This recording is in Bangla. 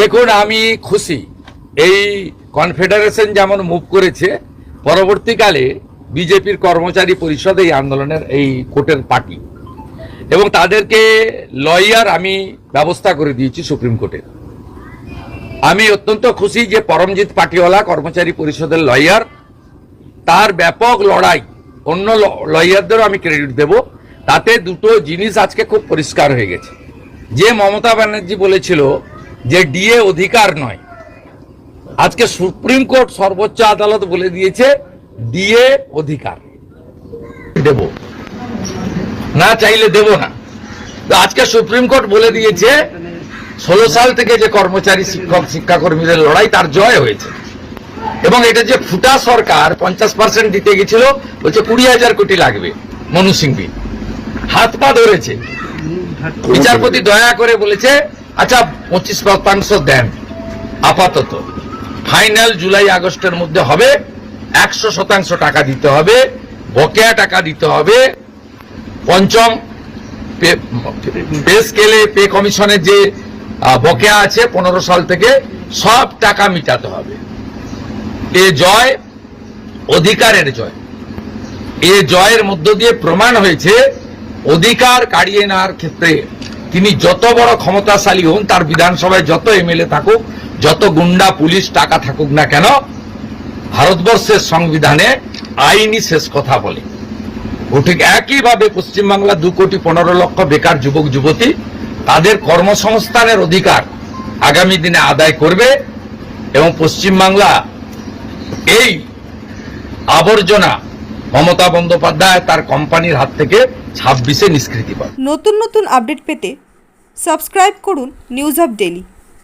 দেখুন, আমি খুশি। এই কনফেডারেশন যেমন মুভ করেছে, পরবর্তীকালে বিজেপির কর্মচারী পরিষদ এই আন্দোলনের এই কোর্টের পার্টি। এবং তাদেরকে লয়ার আমি ব্যবস্থা করে দিয়েছি সুপ্রিম কোর্টের আমি অত্যন্ত খুশি যে পরমজিৎ পাটিওয়ালা কর্মচারী পরিষদের লয়ার, তার ব্যাপক লড়াই, অন্য লয়ারদেরও আমি ক্রেডিট দেব। তাতে দুটো জিনিস আজকে খুব পরিষ্কার হয়ে গেছে। মমতা ব্যানার্জি বলেছিল যে ডিএ অধিকার নয়, আজকে সুপ্রিম কোর্ট সর্বোচ্চ আদালত বলে দিয়েছে ডিএ অধিকার। দেব। না চাইলে দেব না। আজকে সুপ্রিম কোর্ট বলে দিয়েছে, ষোলো সাল থেকে যে কর্মচারী শিক্ষক, শিক্ষাকর্মীদের লড়াই, তার জয় হয়েছে। এবং এটা যে ফুটা সরকার, পঞ্চাশ পার্সেন্ট দিতে গেছিল, বলছে কুড়ি হাজার কোটি লাগবে, মনু সিংভি। হাত পা ধরেছে। বিচারপতি দয়া করে বলেছে আচ্ছা পঁচিশ শতাংশ দেন। আপাতত। ফাইনাল জুলাই আগস্টের মধ্যে হবে, একশো শতাংশ টাকা দিতে হবে, বকেয়া টাকা দিতে হবে। পঞ্চম পে- স্কেলে, পে কমিশনের যে বকেয়া আছে পনেরো সাল থেকে, সব টাকা মিটাতে হবে। এ জয় অধিকারের জয়। এ জয়ের মধ্য দিয়ে প্রমাণ হয়েছে অধিকার কাড়িয়ে নেওয়ার ক্ষেত্রে তিনি যত বড় ক্ষমতাশালী হন, তার বিধানসভায় যত এমএলএ থাকুক, যত গুন্ডা, পুলিশ, টাকা থাকুক না কেন, ভারতবর্ষের সংবিধানে আইনি শেষ কথা বলে। ও ঠিক একইভাবে পশ্চিমবাংলা দু কোটি পনেরো লক্ষ বেকার যুবক, যুবতী, তাদের কর্মসংস্থানের অধিকার আগামী দিনে আদায় করবে এবং পশ্চিমবাংলা এই আবর্জনা মমতা বন্দ্যোপাধ্যায় তার কোম্পানির হাত থেকে ছাব্বিশে নিষ্কৃতি পান নতুন নতুন আপডেট পেতে সাবস্ক্রাইব করুন নিউজ আপ ডেলি